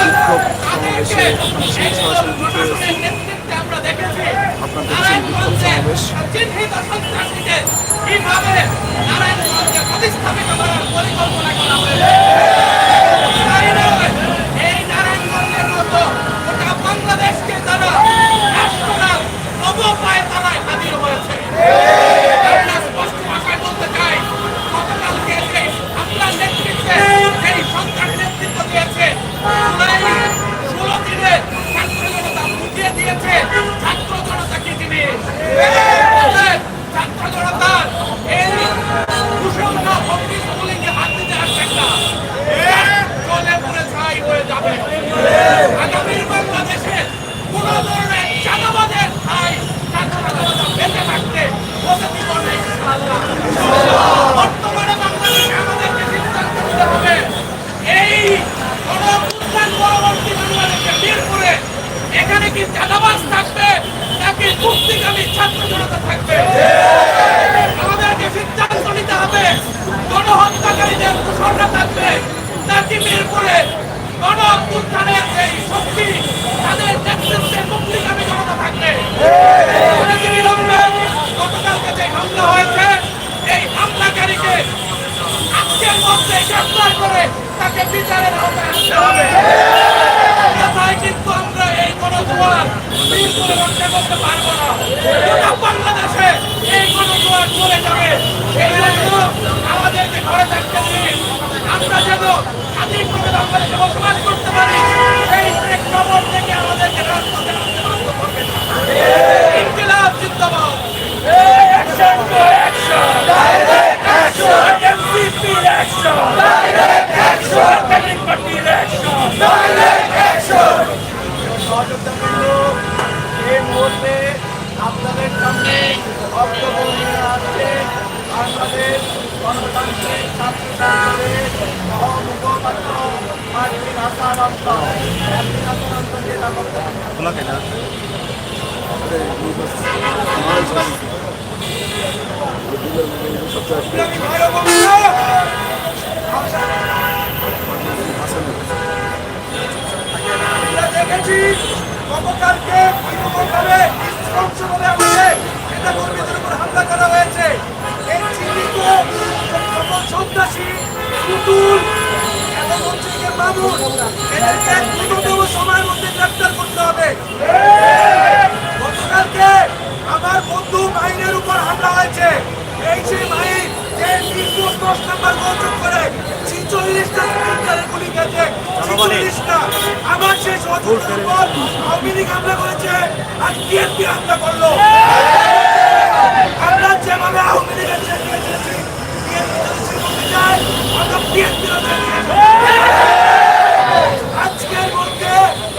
শিক্ষক সমাবেশে আমরা দেখেছি আপনাদের সমাবেশ। কীভাবে নারায়ণগঞ্জে প্রতিস্থাপিত করার পরিকল্পনা করা হয়েছে। গতকালকে ভয়াবহভাবে সংসদে আমাদের নেতা কর্মীদের উপর করা হয়েছে এই চিহ্নিত সন্ত্রাসী পুতুল এবং হচ্ছে সময়ের মধ্যে গ্রেপ্তার করতে হবে গতকালকে আমার বন্ধু বাহিনীর উপর হামলা হয়েছে। এই সেই মাইন যে মিরপুর দশ নম্বর মঞ্চুক করে ছিচল্লিশটা স্প্রিন্টারের গুলি গেছে ছিচল্লিশটা। আবার সেই সহযোগিতার পর আওয়ামী হামলা করেছে আর বিএনপি হামলা করল। আমরা যেভাবে আওয়ামী লীগের আজকের মধ্যে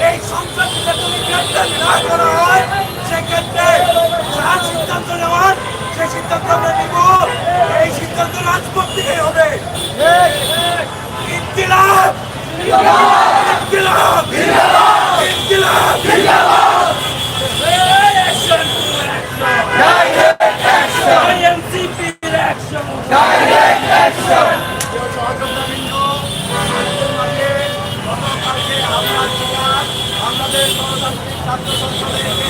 এই সংসদ নির্বাচনে না করা হয় সেক্ষেত্রে যা সিদ্ধান্ত নেওয়ার যে সিদ্ধান্ত আমরা নিব, এই সিদ্ধান্ত রাজপথ থেকে হবে। ইনকিলাব! ইনকিলাব! ইনকিলাব! ইনকিলাব আমাদের গণতান্ত্রিক ছাত্র সংসদের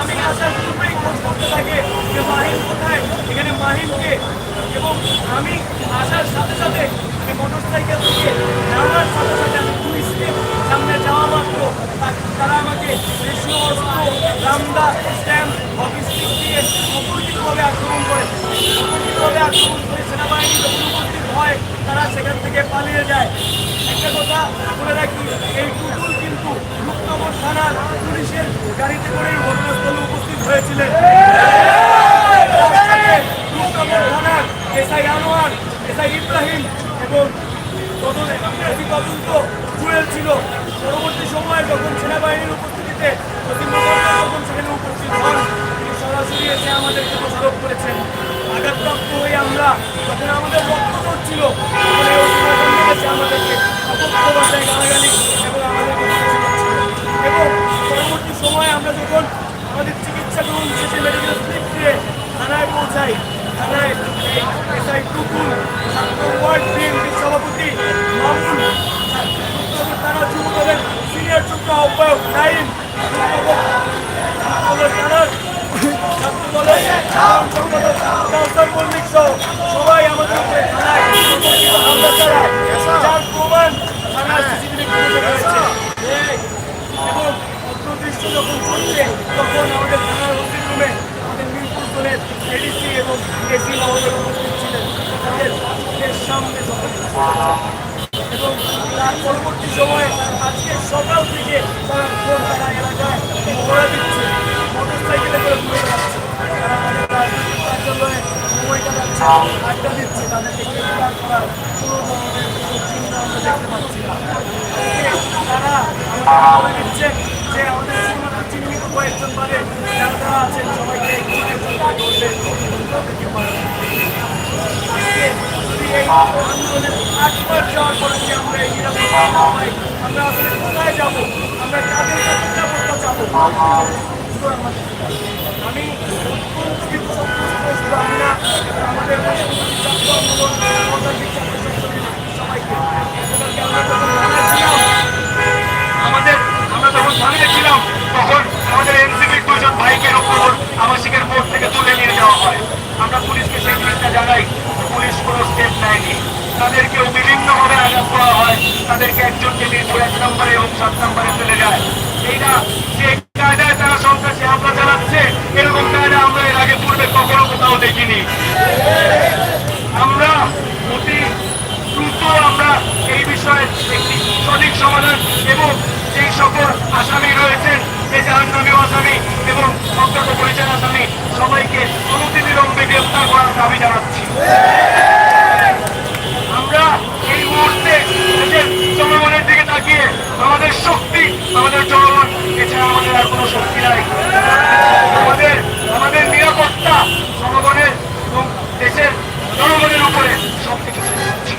আমি আসার পূর্বেই খোঁজ করতে থাকে যে মাহিন কোথায় এখানে মাহিনকে এবং আমি আসার সাথে সাথে আমি মোটর সাইকেল থেকে নামার সাথে সাথে আমি পুলিশকে সামনে যাওয়া মাত্র তারা আমাকে দেশীয় অস্ত্র রামদা স্ট্যাম্প হকি স্টিক দিয়ে অপরিচিতভাবে আক্রমণ করে অপরিচিতভাবে আক্রমণ করে সেনাবাহিনী যখন উপস্থিত হয় তারা সেখান থেকে পালিয়ে যায়। একটা কথা বলে রাখি, এই টুকুল রূপনগর থানার পুলিশের গাড়িতে করেই ঘটনাস্থলে উপস্থিত হয়েছিলেন রূপনগর থানার এসআই আনোয়ার এসআই ইব্রাহিম এবং তদন্ত জুয়েল ছিল পরবর্তী সময়ে যখন সেনাবাহিনীর উপস্থিতিতে যখন সেখানে উপস্থিত হন তিনি সরাসরি এসে আমাদেরকে দোষারোপ করেছেন আঘাতপ্রাপ্ত হয়ে আমরা যখন আমাদের রক্ত ছিল আমাদেরকে অপক্ষ ভাষায় গালাগালি এবং পরবর্তী সময়ে আমরা যখন আমাদের চিকিৎসা গ্রহণ শেষে মেডিকেল স্লিপ দিয়ে থানায় পৌঁছাই থানায় এসআই টুকুল ছাত্র সভাপতি মামুন থানা যুব দলের সিনিয়র যুগ্ম আহ্বায়ক নাইম ছাত্র দলের সম্পাদক সবাই আমাদের থানায় সংগঠিত হামলা চালায় যার প্রমাণ থানার সিসিটিভি ফুটেজে রয়েছে এবং অন্তর্দৃশ্য যখন চলছে তখন আমাদের থানার ওসির রুমে আমাদের মিরপুর জোনের এডিসি এবং এসি মহোদয় উপস্থিত ছিলেন তাদের চোখের সামনে সকল কিছু চলছে। এবং তার পরবর্তী সময়ে আজকে সকাল থেকে তারা ফোন তারা এলাকায় মহড়া দিচ্ছে মোটর সাইকেলে করে ঘুরে বেড়াচ্ছে তারা আমাদের রাজনৈতিক কার্যালয়ে সময় কাটাচ্ছে আড্ডা দিচ্ছে তাদেরকে গ্রেফতার করার কোনো ধরনের কোনো চিহ্ন আমরা দেখতে পাচ্ছি না আজকে তারা আমাদের বলে দিচ্ছে যে আমাদের শুধুমাত্র চিহ্নিত কয়েকজন বাদে যারা যারা আছেন সবাইকে কোর্টের চলতে ধরবে তাদেরকে মারা আজকে আন্দোলনের আটবার যাওয়ার পরে যদি আমরা এই নিরাপত্তা আমরা কোথায় যাব আমরা যাব আমি আমি না আমাদের ছাত্র আন্দোলন গণতান্ত্রিক আমরা আমাদের আমরা যখন সামনে ছিলাম তখন আমাদের এনসিপির দুজন ভাইকে উপর আবাসিকের বোর্ড থেকে তুলে নিয়ে যাওয়া হয়। আমরা পুলিশকে সেই জিনিসটা জানাই। পুলিশ কোনো স্টেপ নেয়নি। তাদেরকেও বিভিন্নভাবে আঘাত করা হয়। তাদেরকে একজনকে মিরপুর এক নম্বরে এবং সাত নম্বরে চলে যায় এইটা যে কায়দায় তারা সন্ত্রাসী হামলা চালাচ্ছে, এরকম কায়দা আমরা এর আগে পূর্বে কখনো কোথাও দেখিনি। আমরা অতি দ্রুত আমরা এই বিষয়ে একটি সঠিক সমাধান এবং যেই সকল আসামি রয়েছেন যে জাহান্নামী আসামি এবং অজ্ঞাত পরিচয় আসামি, সবাইকে গ্রেফতার করার দাবি জানাচ্ছি। আমরা এই মুহূর্তে জনগণের দিকে তাকিয়ে আমাদের শক্তি, আমাদের জনগণ, এছাড়া আমাদের আর কোনো শক্তি নাই। আমাদের আমাদের নিরাপত্তা জনগণের এবং দেশের জনগণের উপরে সব কিছু ছেড়ে দিচ্ছি।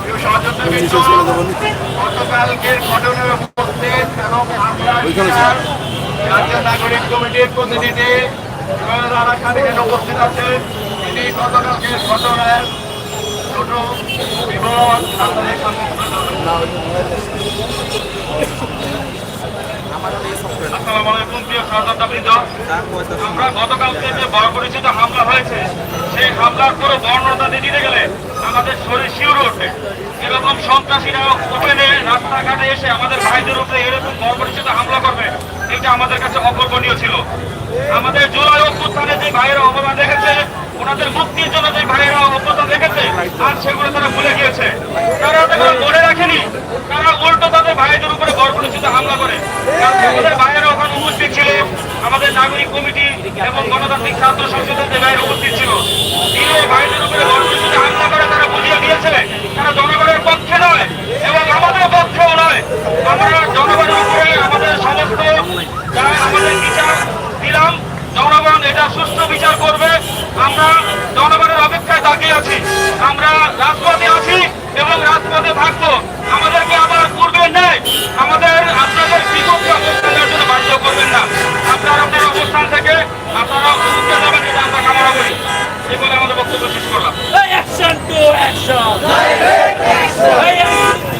প্রিয় সহযোদ্ধা নিচে চলে যাবেন গতকালকের ঘটনার উপস্থিত এবং আমরা ওইখানে ছিল। জাতীয় নাগরিক কমিটির প্রতিনিধি এবং যারা খাদিকেন উপস্থিত আছেন তিনি গতকালকের ঘটনার ছোট বিবরণ আপনাদের সামনে তুলে ধরবেন। আসসালামু আলাইকুম প্রিয় সহযোদ্ধাবৃন্দ আমরা গতকালকে যে বড় পরিচিত হামলা হয়েছে, সেই হামলার পুরো বর্ণতা দিতে গেলে আমাদের শরীর শিউর ওঠে। এরকম সন্ত্রাসীরা ওপেনে রাস্তাঘাটে এসে আমাদের ভাইদের উপরে এরকম বড় পরিচিত হামলা করবে এটা আমাদের কাছে অকল্পনীয় ছিল। আমাদের জুলাই অভ্যুত্থানে যে ভাইয়েরা অবদান রেখেছে, ওনাদের মুক্তির জন্য যে ভাইয়েরা অবদান রেখেছে আর সেগুলো তারা ভুলে গিয়েছে। তারা তারা মনে রাখেনি, তারা উল্টো তাদের ভাইদের উপরে পরিচিত হামলা করে। আমাদের ভাইয়েরা ওখানে উপস্থিত ছিল, আমাদের নাগরিক কমিটি এবং গণতান্ত্রিক ছাত্র সংসদের যে ভাইয়েরা উপস্থিত ছিল, তিনি ভাইদের উপরে পরিচিত হামলা করে তারা বুঝিয়ে দিয়েছে। তারা জনগণের পক্ষে নয় এবং আমাদের পক্ষেও নয়। আমরা জনগণের উপরে আমাদের সমস্ত আমাদের বিচার দিলাম, জনগণ এটা সুস্থ বিচার করবে। আমরা জনগণের অপেক্ষায় তাকিয়ে আছি। আমরা রাজপথে আছি এবং রাজপথে থাকব। আমাদেরকে আবার করবেন নাই আমাদের আপনাদের বিকল্প অবস্থানের জন্য বাধ্য করবেন না। আপনারা আপনার অবস্থান থেকে আপনারা উঠতে যাবেন এটা আমরা কামনা করি। এই আমাদের বক্তব্য শেষ করলাম। Action to action. Direct action.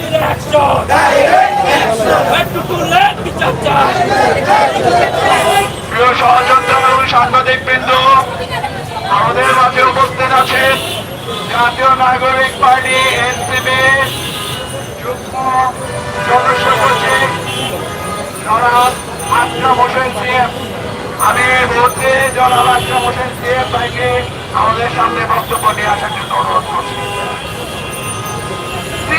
সহযোদ্ধা এবং সাংবাদিক বৃন্দ আমাদের মাঝে উপস্থিত জাতীয় নাগরিক পার্টি এনসিপি যুগ্ম সদস্য সচিব জনাব আকরাম হোসেন আমি মুহূর্তে জনাব আকরাম হোসেন আমাদের সামনে বক্তব্য নিয়ে আসার জন্য অনুরোধ করছি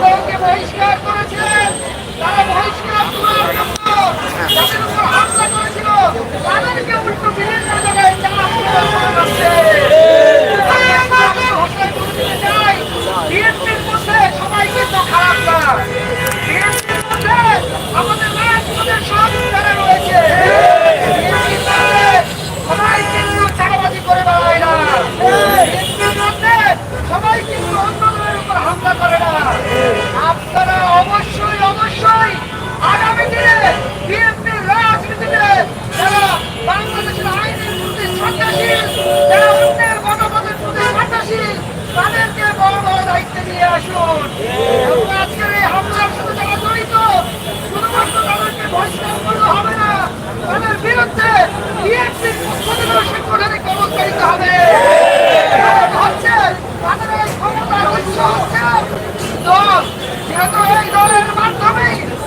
เก็บเ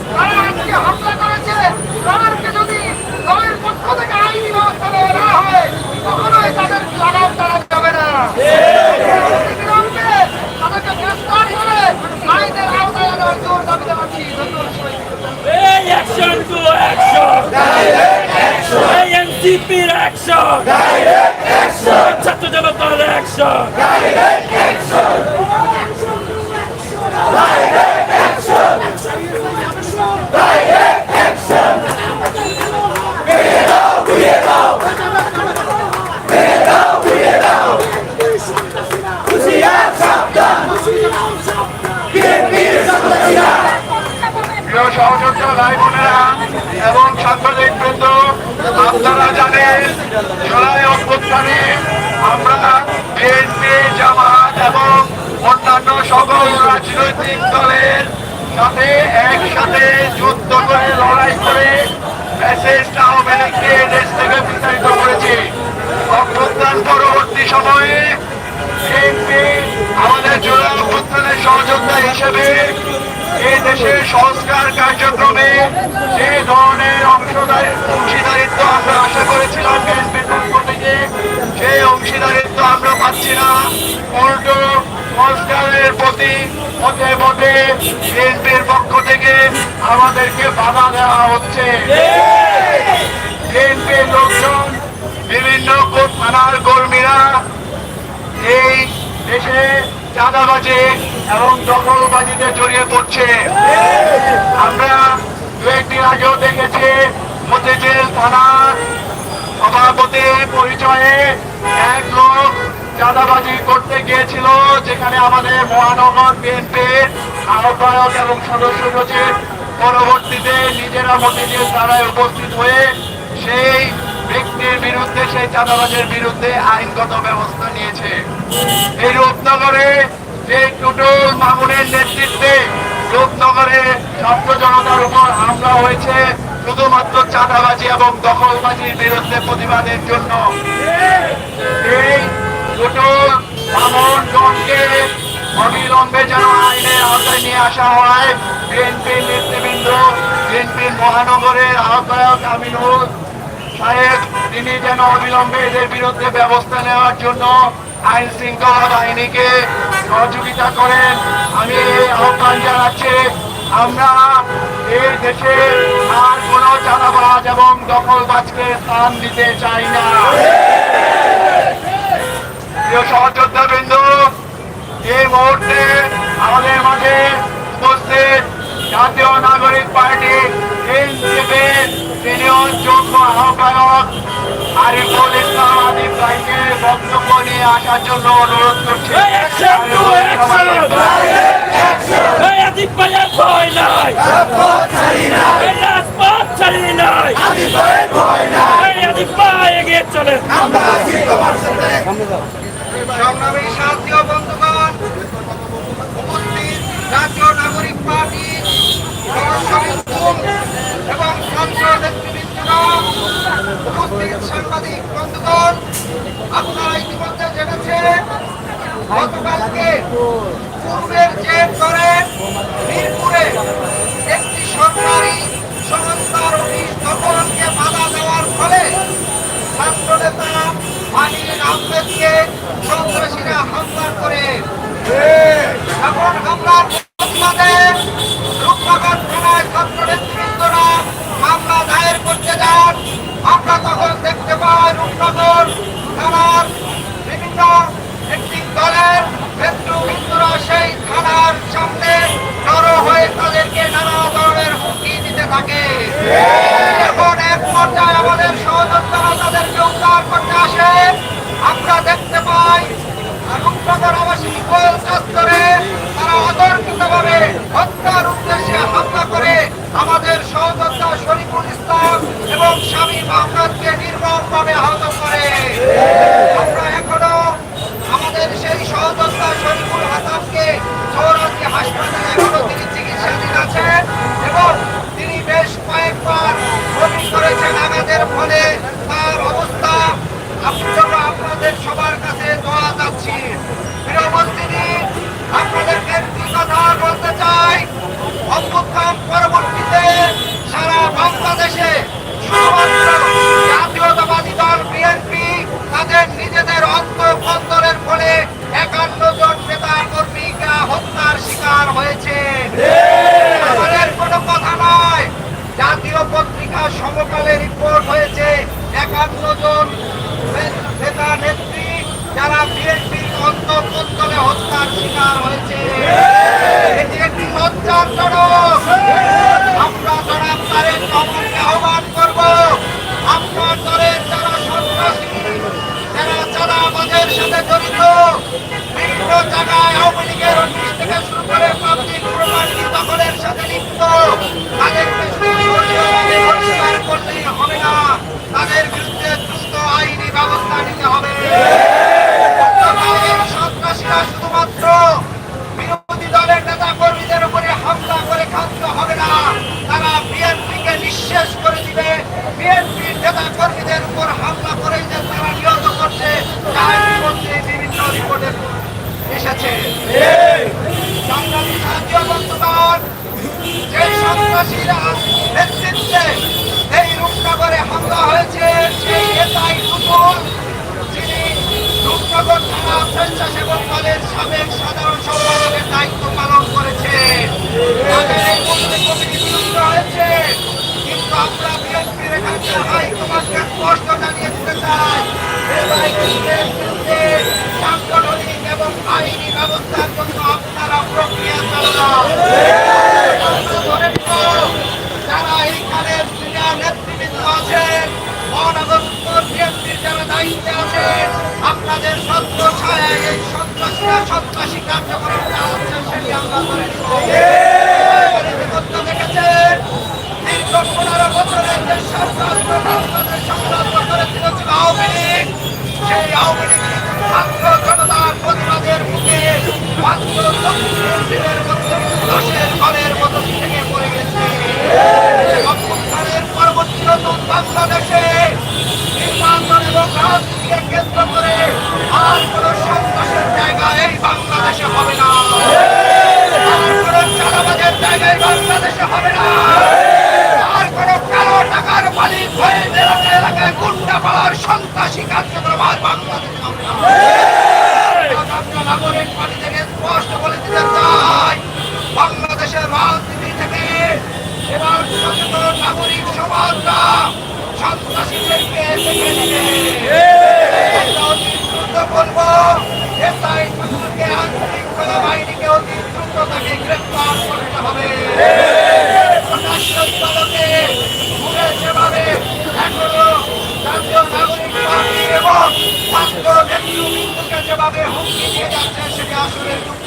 তারা আজকে হামলা করেছে তাদেরকে যদি হয় তাদের লাগাম যাবে না অবিলম্বে তাদেরকে গ্রেফতার করে আইনের আওতায় আনার জোর দাবি জানাচ্ছি ধন্যবাদ সবাইকে। এই অ্যাকশন টু অ্যাকশন এই এনসিপির অ্যাকশন ছাত্র জনতার অ্যাকশন প্রিয় সহযোদ্ধা ভাই বোনেরা এবং সাংবাদিক বৃন্দ আপনারা জানেন জুলাই অভ্যুত্থানে আমরা বিএনপি জামাত এবং অন্যান্য সকল রাজনৈতিক দলের সাথে একসাথে যুদ্ধ করে, লড়াই করে মেসেজটা আওয়ামী দেশ থেকে বিস্তারিত করেছি। অভ্যুত্থান পরবর্তী সময়ে আমাদের জুলাই অভ্যুত্থানের সহযোদ্ধা হিসেবে এই দেশের সংস্কার কার্যক্রমে যে ধরনের অংশদারি, অংশীদারিত্ব আমরা আশা করেছিলাম বিএনপির পক্ষ থেকে সেই অংশীদারিত্ব আমরা পাচ্ছি না। উল্টো সংস্কারের প্রতি মতে মতে বিএনপির পক্ষ থেকে আমাদেরকে বাধা দেওয়া হচ্ছে। বিএনপির লোকজন, বিভিন্ন থানার কর্মীরা এই দেশে চাঁদাবাজি এবং দখলবাজিতে জড়িয়ে পড়ছে। আমরা দু একদিন আগেও দেখেছি, মতিঝিল থানার সভাপতি পরিচয়ে এক লোক চাঁদাবাজি করতে গিয়েছিল, যেখানে আমাদের মহানগর বিএনপির আহ্বায়ক এবং সদস্য সচিব পরবর্তীতে নিজেরা মতিঝিল থানায় উপস্থিত হয়ে সেই ব্যক্তির বিরুদ্ধে, সেই চাঁদাবাজের বিরুদ্ধে আইনগত ব্যবস্থা নিয়েছে। এই রূপনগরে যে টুটুল মামুনের নেতৃত্বে রূপনগরে ছাত্র জনতার উপর হামলা হয়েছে, শুধুমাত্র চাঁদাবাজি এবং দখলবাজির বিরুদ্ধে প্রতিবাদের জন্য। এই টুটুল মামুনগণকে অবিলম্বে যেন আইনের আওতায় নিয়ে আসা হয়। বিএনপির নেতৃবৃন্দ বিএনপির মহানগরের আহ্বায়ক আমিনুল সাহেব তিনি যেন অবিলম্বে এদের বিরুদ্ধে ব্যবস্থা নেওয়ার জন্য আইন শৃঙ্খলা বাহিনীকে সহযোগিতা করেন। আমি এই আহ্বান জানাচ্ছি, আমরা এই দেশে আর কোনো চাঁদাবাজ এবং দখলবাজকে স্থান দিতে চাই না। প্রিয় সহযোদ্ধা বিন্দু এই মুহূর্তে আমাদের মাঝে উপস্থিত জাতীয় নাগরিক পার্টি যোগ্য আহ্বায়ক আরিফুল ইসলাম আদিব ভাইকে বক্তব্য নিয়ে আসার জন্য অনুরোধ করছি। এই action to action! এই আদিব ভাইয়ের ভয় নাই। রাজপথ ছাড়ি নাই। এই আদিব ভাই এগিয়ে চলে। সংগ্রামী সাংবাদিক, বন্ধুগণ, আপনারা ইতিমধ্যে জেনেছেন গতকালকে পূর্বের যে করে মিরপুরে একটি সরকারি সংস্থার অফিস দখলকে দেওয়ার ফলে ছাত্রনেতা আমির আহমেদকে সন্ত্রাসীরা হামলা করে এখন হামলার প্রতিবাদে রূপনগর থানায় ছাত্র নেতৃবৃন্দরা মামলা দায়ের করতে যান আমরা তখন দেখতে পাই রূপনগর থানার বিভিন্ন একটি দলের নেতৃবৃন্দরা সেই থানার সামনে জড়ো হয়ে তাদেরকে নানা ধরনের হুমকি দিতে থাকে এখন এক পর্যায়ে আমাদের সহযোদ্ধারা তাদেরকে উদ্ধার করতে আসে আমরা দেখতে পাই রূপনগর আবাসিক গোল চত্বরে তারা অতর্কিতভাবে হত্যার উদ্দেশ্যে হামলা করে আমাদের সহযোদ্ধা শরীফুল ইসলাম এবং স্বামী মোহাম্মদকে নির্মমভাবে আহত করে আমরা এখনও আমাদের সেই সহযোদ্ধা শরীফুল হাসানকে সৌরাজি হাসপাতালে এখনও তিনি চিকিৎসাধীন আছেন এবং তিনি বেশ কয়েকবার বমি করেছেন আমাদের ফলে তার অবস্থা আপনারা আপনাদের সবার কাছে দোয়া যাচ্ছি প্রিয় মন্ত্রী আপনাদেরকে একটি কথা বলতে চাই অভ্যুত্থান পরবর্তীতে সারা বাংলাদেশে শুধুমাত্র জাতীয়তাবাদী দল বিএনপি তাদের নিজেদের অন্তর্কন্দরের ফলে একান্ন জন নেতা কর্মীরা হত্যার শিকার হয়েছে আমাদের কোনো কথা নয় জাতীয় পত্রিকা সমকালে রিপোর্ট হয়েছে একান্ন জন নেতা নেত্রী যারা বিএনপির অন্তর্কন্দরে হত্যার শিকার হয়েছে। এটি একটি লজ্জাজনক। আমরা জনাব তারেক রহমানকে আহ্বান করব আপনার দলের যারা সন্ত্রাসী, যারা যারা আমাদের সাথে জড়িত, বিভিন্ন জায়গায় আওয়ামী লীগের অফিস থেকে শুরু করে পাবলিক প্রপার্টি দখলের সাথে লিপ্ত পরিষ্কার করলেই হবে না। তাদের বিরুদ্ধে আইনি ব্যবস্থা নিতে হবে। সন্ত্রাসীরা শুধুমাত্র বিরোধী দলের নেতা কর্মীদের উপরে হামলা করে খাদ্য হবে না। তারা বিএনপিকে নিঃশেষ করে দিবে। বিএনপির নেতা কর্মীদের উপর হামলা করে যে তারা নিহত করছে বিভিন্ন রিপোর্টে এসেছে। সংগ্রামী জাতীয় বন্ধুগণ যে সন্ত্রাসীরা নেতৃত্বে এই রূপনগরে হামলা হয়েছে স্বেচ্ছাসেবক দলের সাবেক সাধারণ সম্পাদকের দায়িত্ব পালন করেছে তাদের এই কমিটি বিলুপ্ত হয়েছে কিন্তু আমরা বিএনপির এখানকার হাইকমান্ডকে স্পষ্ট এবং আইনি ব্যবস্থার জন্য আপনারা প্রক্রিয়া চালান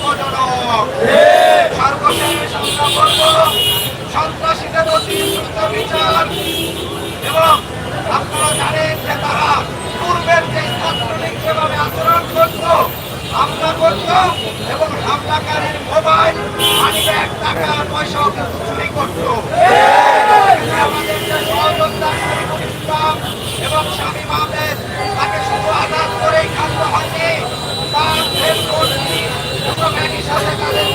দুঃখজনক সর্বশেষ আমরা বলব, সন্ত্রাসীদের এবং আপনারা জানেন যে তারা পূর্বের যে করত, হামলা করত এবং হামলাকারীর মোবাইল মানি টাকা পয়সা চুরি করত। এবং স্বামী মাহমেদ তাকে শুধু আঘাত করেই খাদ্য হয়নি, তার এবং একই সাথে তাদের